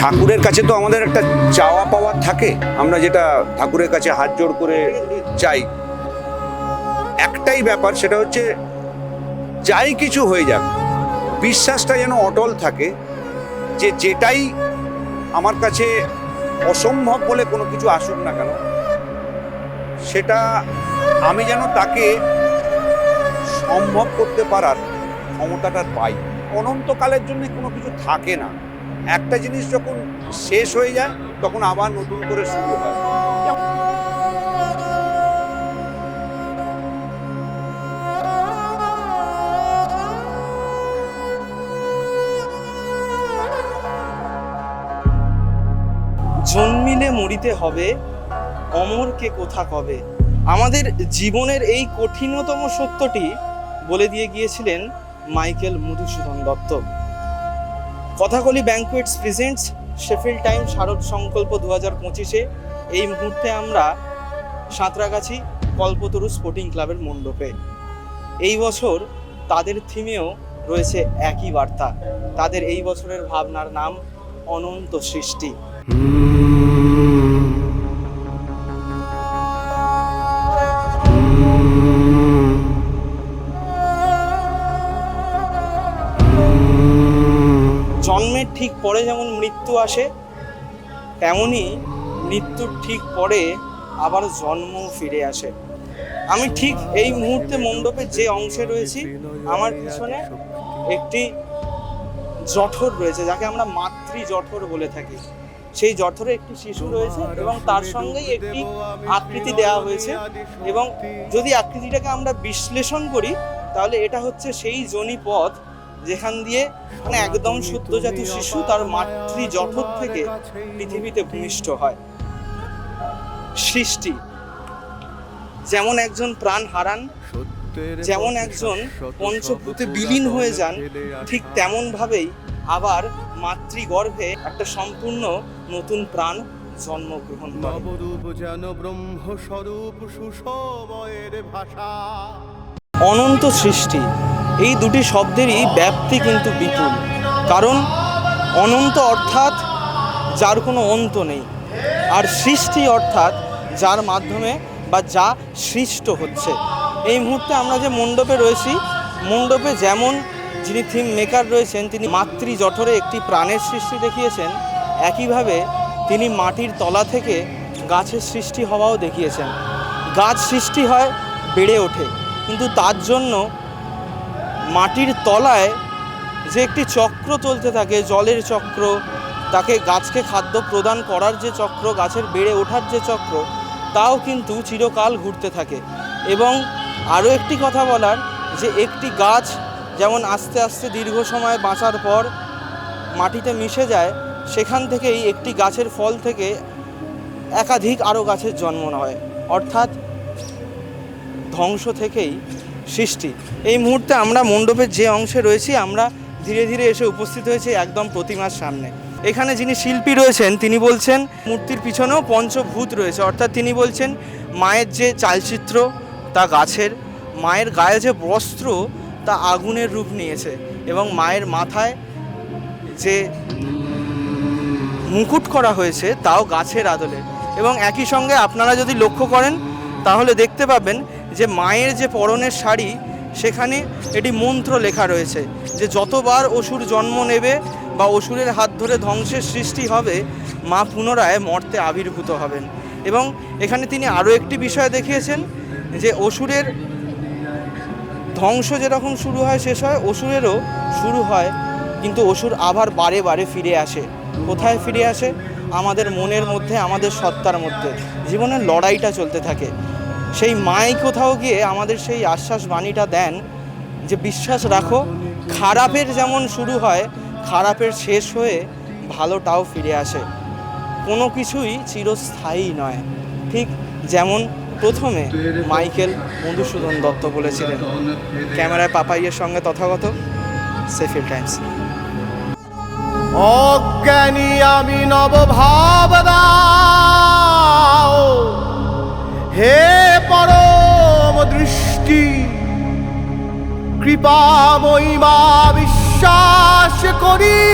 ঠাকুরের কাছে তো আমাদের একটা চাওয়া পাওয়া থাকে। আমরা যেটা ঠাকুরের কাছে হাত জোড় করে চাই। একটাই ব্যাপার, সেটা হচ্ছে যাই কিছু হয়ে যাক, বিশ্বাসটা যেন অটল থাকে যে যেটাই আমার কাছে অসম্ভব বলে কোনো কিছু আসুক না কেন, সেটা আমি যেন তাকে সম্ভব করতে পারার ক্ষমতাটা পাই। অনন্তকালের জন্য কোনো কিছু থাকে না। একটা জিনিস যখন শেষ হয়ে যায়, তখন আবার নতুন করে শুরু হয়। জন্মিলে মরিতে হবে, অমরকে কোথা কবে? আমাদের জীবনের এই কঠিনতম সত্যটি বলে দিয়ে গিয়েছিলেন Michael Madhusudan Dutt. Kathakali banquets presents Sheffield time শারদ সংকল্প দু হাজার পঁচিশে। এই মুহূর্তে আমরা সাঁতরাগাছি কল্পতরু স্পোর্টিং ক্লাবের মণ্ডপে। এই বছর তাদের থিমেও রয়েছে একই বার্তা। তাদের এই বছরের ভাবনার নাম অনন্ত সৃষ্টি। জন্মের ঠিক পরে যেমন মৃত্যু আসে, তেমনই মৃত্যুর ঠিক পরে আবার জন্ম ফিরে আসে। আমি ঠিক এই মুহূর্তে মণ্ডপের যে অংশে রয়েছি, আমার পিছনে একটি জঠর রয়েছে, যাকে আমরা মাতৃ জঠর বলে থাকি। সেই জঠরে একটি শিশু রয়েছে এবং তার সঙ্গেই একটি আকৃতি দেওয়া হয়েছে এবং যদি আকৃতিটাকে আমরা বিশ্লেষণ করি, তাহলে এটা হচ্ছে সেই জনি পথ যেখান দিয়ে মানে একদম সদ্যজাত শিশু তার মাতৃ জঠর থেকে পৃথিবীতে ভূমিষ্ঠ হয়। সৃষ্টি। যেমন একজন প্রাণ হারান যেমন একজন পঞ্চভূতে বিলীন হয়ে যান ঠিক তেমন ভাবেই আবার মাতৃগর্ভে একটা সম্পূর্ণ নতুন প্রাণ জন্মগ্রহণ করে ব্রহ্মস্বরূপ সুসময়ের ভাষা। অনন্ত সৃষ্টি। এই দুটি শব্দেরই ব্যাপ্তি কিন্তু বিপুল। কারণ অনন্ত অর্থাৎ যার কোনো অন্ত নেই। আর সৃষ্টি অর্থাৎ যার মাধ্যমে বা যা সৃষ্ট হচ্ছে। এই মুহূর্তে আমরা যে মণ্ডপে রয়েছি, মণ্ডপে যেমন যিনি থিম মেকার রয়েছেন, তিনি মাতৃ জঠরে একটি প্রাণের সৃষ্টি দেখিয়েছেন, একইভাবে তিনি মাটির তলা থেকে গাছের সৃষ্টি হওয়াও দেখিয়েছেন। গাছ সৃষ্টি হয়, বেড়ে ওঠে। কিন্তু তার জন্য মাটির তলায় যে একটি চক্র চলতে থাকে, জলের চক্র, তাকে গাছকে খাদ্য প্রদান করার যে চক্র, গাছের বেড়ে ওঠার যে চক্র, তাও কিন্তু চিরকাল ঘুরতে থাকে। এবং আরও একটি কথা বলার, যে একটি গাছ যেমন আস্তে আস্তে দীর্ঘ সময় বাঁচার পর মাটিতে মিশে যায়, সেখান থেকেই একটি গাছের ফল থেকে একাধিক আরও গাছের জন্ম হয়। অর্থাৎ ধ্বংস থেকেই সৃষ্টি। এই মুহূর্তে আমরা মণ্ডপের যে অংশে রয়েছি, আমরা ধীরে ধীরে এসে উপস্থিত হয়েছি একদম প্রতিমার সামনে। এখানে যিনি শিল্পী রয়েছেন, তিনি বলছেন, মূর্তির পিছনেও পঞ্চভূত রয়েছে। অর্থাৎ তিনি বলছেন, মায়ের যে চালচিত্র, তা গাছের, মায়ের গায়ে যে বস্ত্র, তা আগুনের রূপ নিয়েছে। এবং মায়ের মাথায় যে মুকুট করা হয়েছে, তাও গাছের আদলে। এবং একই সঙ্গে আপনারা যদি লক্ষ্য করেন, তাহলে দেখতে পাবেন যে মায়ের যে পরনের শাড়ি, সেখানে এটি মন্ত্র লেখা রয়েছে যে যতবার অসুর জন্ম নেবে বা অসুরের হাত ধরে ধ্বংসের সৃষ্টি হবে, মা পুনরায় মর্তে আবির্ভূত হবেন। এবং এখানে তিনি আরও একটি বিষয় দেখিয়েছেন যে অসুরের ধ্বংস যেরকম শুরু হয়, শেষ হয়, অসুরেরও শুরু হয়, কিন্তু অসুর আবার বারে বারে ফিরে আসে। কোথায় ফিরে আসে? আমাদের মনের মধ্যে, আমাদের সত্তার মধ্যে। জীবনের লড়াইটা চলতে থাকে। সেই মাই কোথাও গিয়ে আমাদের সেই আশ্বাস বাণীটা দেন যে বিশ্বাস রাখো, খারাপের যেমন শুরু হয়, খারাপের শেষ হয়ে ভালোটাও ফিরে আসে। কোনো কিছুই চিরস্থায়ী নয়। ঠিক যেমন প্রথমে মাইকেল মধুসূদন দত্ত বলেছিলেন, ক্যামেরায় পাপাইয়ের সঙ্গে তথাগত সেফিল টাইমস। অজ্ঞানী আমি নবভাব দাও হে কৃপা মহিমা বিশ্বাস করি।